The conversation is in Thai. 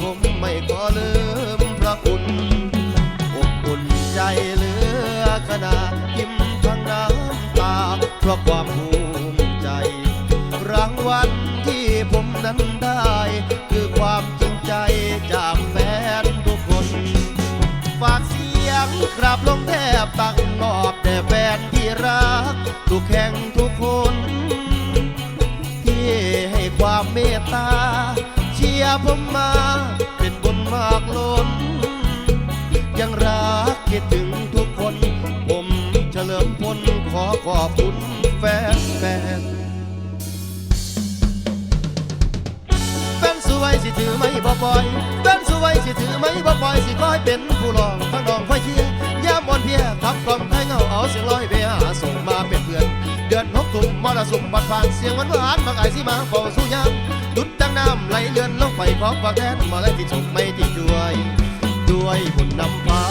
ผมไม่ขอลืมพระคุณอบอุ่นใจเหลือขนาดยิ้มทั้งน้ำตาเพราะความภูมิใจ รางวัลที่ผมนั้นได้ คือความจริงใจจากแฟนทุกคน ฝากเสียงกราบลงแทบตัก ผมมาเป็นบุญมากล้น ยังรักคิดถึงทุกคน ผมเฉลิมพลขอขอบคุณแฟนแฟนแฟนสวยสิถือไม่บ่ปล่อยแฟนสวยสิถือไม่บ่ปล่อยสิคอยเป็นผู้รองทั้งนองคอยเชียร์ยามอ่อนเพียขับกล่อมให้เงาเอาเสียงลอยไปหาส่งมาเป็นเพื่อน เดือนหกตุ่มมรสุมบัดผ่านเสียงหวานหวานๆบาไอสิมาเฝ้าสู้ยามดุด น้ำไหลเลื่อนลงไปขอมฝากแทนมาและที่ชมไม่ที่ช่วย ด้วยบุญนำพา